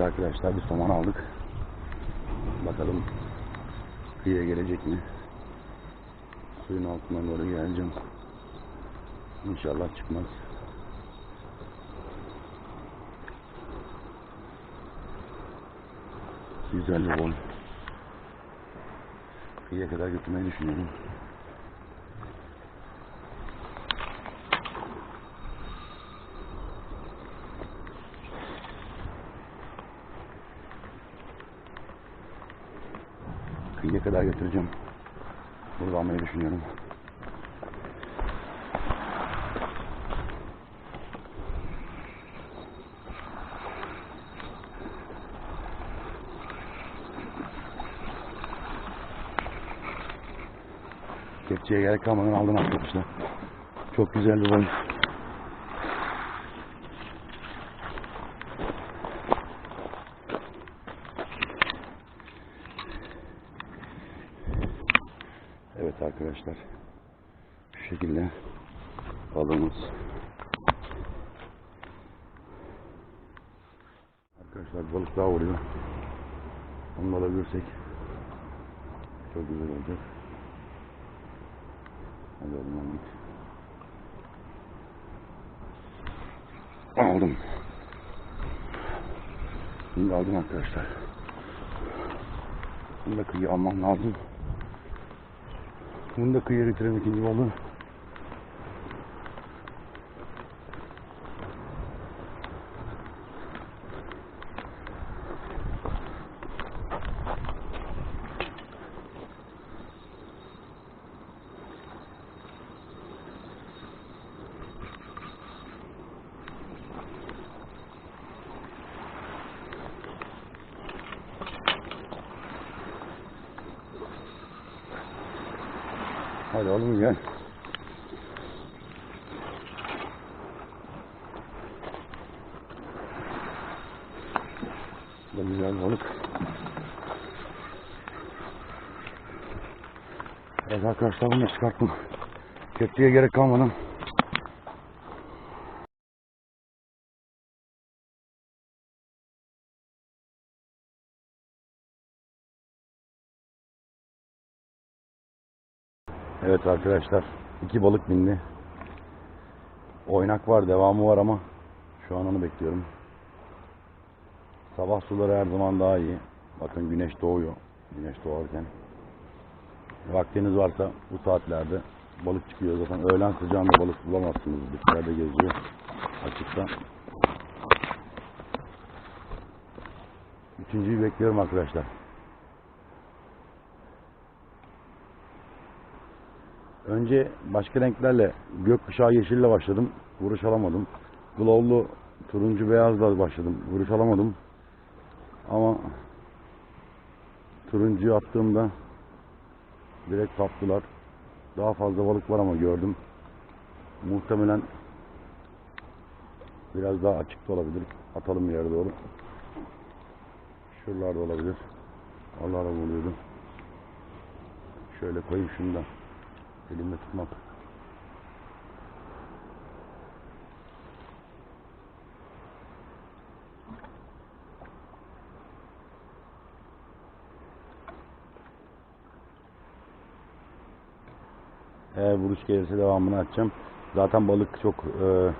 Evet arkadaşlar bir saman aldık. Bakalım kıyıya gelecek mi? Suyun altına doğru geleceğim. İnşallah çıkmaz. Güzel bir bol. Kıyıya kadar götürmeyi düşünüyorum. Kıyıya kadar götüreceğim. Burada almayı düşünüyorum. Kepçeye gerek kalmadan aldım arkadaşlar. Çok güzel bir boy. Evet arkadaşlar. Şu şekilde balığımız. Arkadaşlar balık daha vuruyor. Onu alabilirsek çok güzel olacak. Hadi oğlum git. Aldım. Şimdi aldım arkadaşlar. Bunu da kıyı almam lazım. Bunu da kıyıya getirelim ikinci balığı. Hadi oğlum gel. Bu güzel balık. Evet arkadaşlar bunu çıkarttım. Kepçeye gerek kalmadan. Evet arkadaşlar iki balık bindi. Oynak var devamı var ama şu an onu bekliyorum. Sabah suları her zaman daha iyi. Bakın güneş doğuyor. Güneş doğarken. Vaktiniz varsa bu saatlerde balık çıkıyor zaten. Öğlen sıcağında balık bulamazsınız. Bitlerde geziyor. Açıkta. Üçüncüyü bekliyorum arkadaşlar. Önce başka renklerle gökkuşağı yeşille başladım. Vuruş alamadım. Glowlu turuncu beyazla başladım. Vuruş alamadım. Ama turuncuyu attığımda direkt kaptılar. Daha fazla balık var ama gördüm. Muhtemelen biraz daha açık da olabilir. Atalım bir yere doğru. Şuralarda olabilir. Allah oluyordu. Şöyle koyayım şunu da. Elimde tutmak. Eğer vuruş gelirse devamını açacağım. Zaten balık çok e,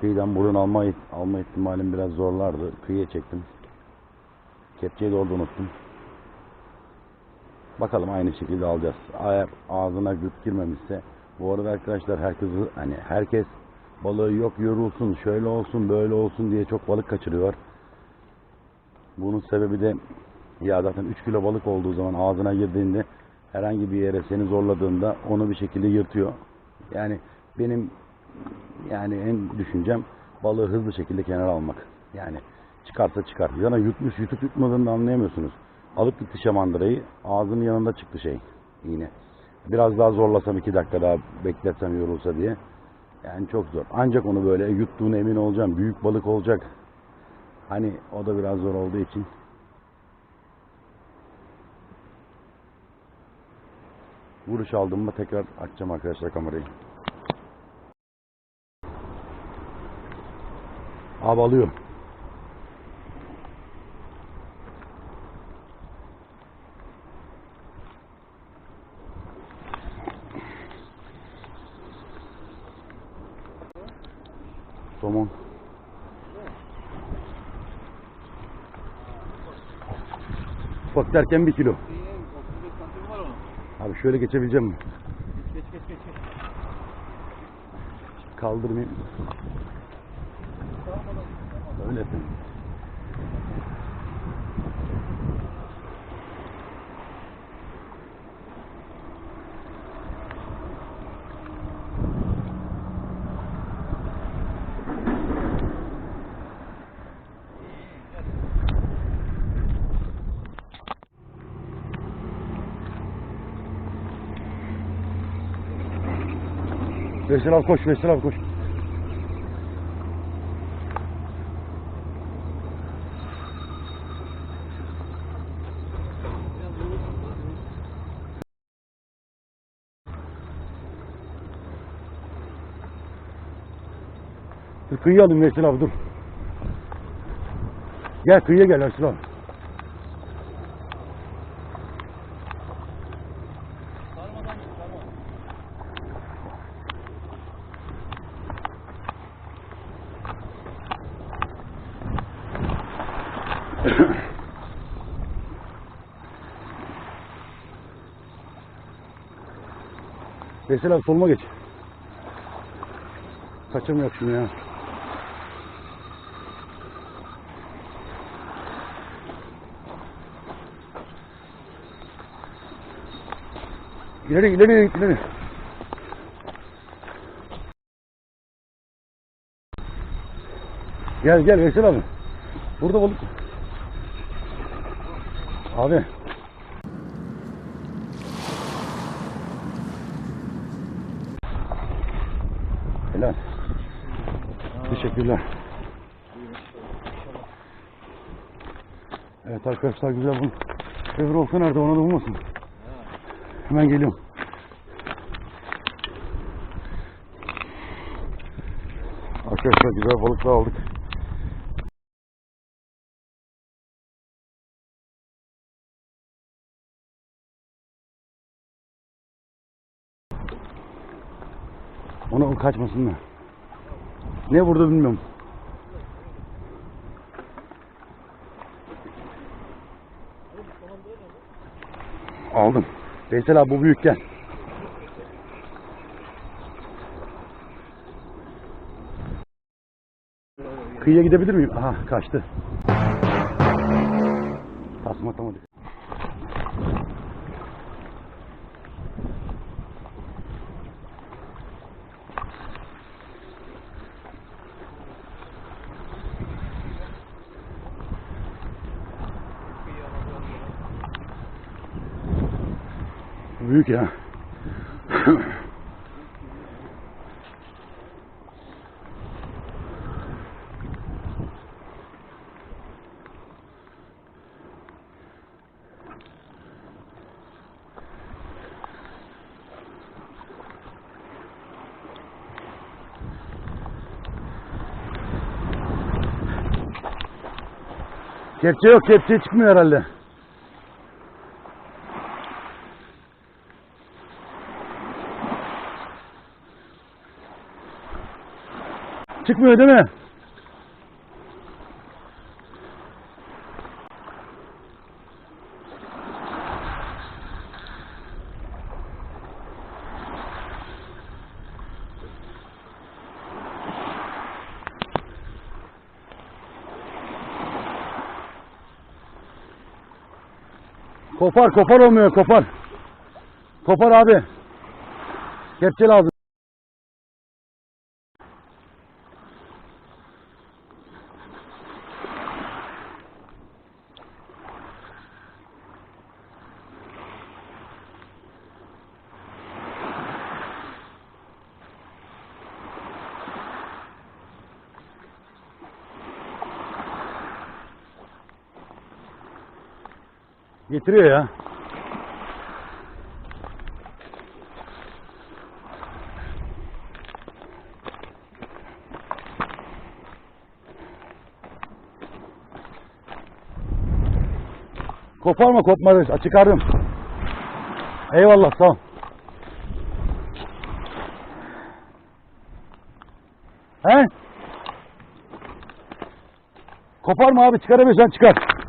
kıyıdan burun alma, alma ihtimalim biraz zorlardı. Kıyıya çektim. Kepçeyi de orada unuttum. Bakalım aynı şekilde alacağız. Eğer ağzına gıt girmemişse bu arada arkadaşlar herkes hani herkes balığı yok yorulsun, şöyle olsun, böyle olsun diye çok balık kaçırıyor. Bunun sebebi de ya zaten 3 kilo balık olduğu zaman ağzına girdiğinde herhangi bir yere seni zorladığında onu bir şekilde yırtıyor. Yani benim yani en düşüncem balığı hızlı şekilde kenara almak. Yani çıkarsa çıkar. Yana yutmuş yutup yutmadığını anlayamıyorsunuz. Alıp gitti şamandırayı. Ağzının yanında çıktı şey. Yine. Biraz daha zorlasam iki dakika daha bekletsem yorulsa diye. Yani çok zor. Ancak onu böyle yuttuğuna emin olacağım. Büyük balık olacak. Hani o da biraz zor olduğu için. Vuruş aldığımda tekrar açacağım arkadaşlar kamerayı. Abi alıyor. somon. Ufak derken bir kilo. Abi şöyle geçebileceğim mi? Geç geç geç. geç. Kaldırmayayım. Öyle efendim. Veysel abi koş, Veysel abi koş. Dur kıyıya alayım Veysel abi dur. Gel kıyıya gel Veysel abi. Veysel abi soluma geç. Kaçırmayak şunu ya. İleri ileri ileri. Gel gel Veysel abi. Burada balık. Abi. Teşekkürler. Evet arkadaşlar güzel bu. Öbür olsa nerede ona da bulmasın. Hemen geliyorum. Arkadaşlar güzel balıklar aldık. Ona o kaçmasın da. Ne vurdu bilmiyorum. Aldım. Veysel abi bu büyük gel. Kıyıya gidebilir miyim? Aha kaçtı. Tasma atamadık. Büyük ya. Kepçe yok, kepçe çıkmıyor herhalde. Çıkmıyor değil mi? Kopar kopar olmuyor kopar. Kopar abi. Kepçe lazım. Getiriyor ya. Koparma kopmadı. Çıkardım. Eyvallah sağ ol. He? Koparma abi çıkaramıyorsan çıkar.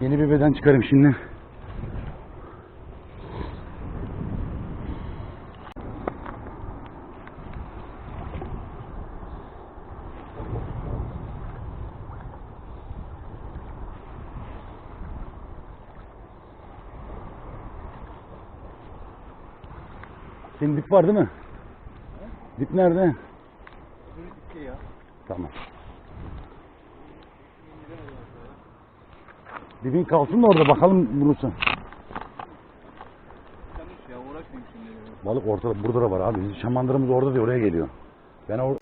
Yeni bir beden çıkarayım şimdi. Senin dip var değil mi? Dip nerede? Gitti ya. Tamam. Dibin kalsın da orada bakalım ya şimdi. Balık ortada burada da var abi. Bizim şamandırımız orada diye oraya geliyor. Ben or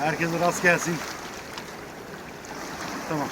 Herkese rast gelsin. Tamam.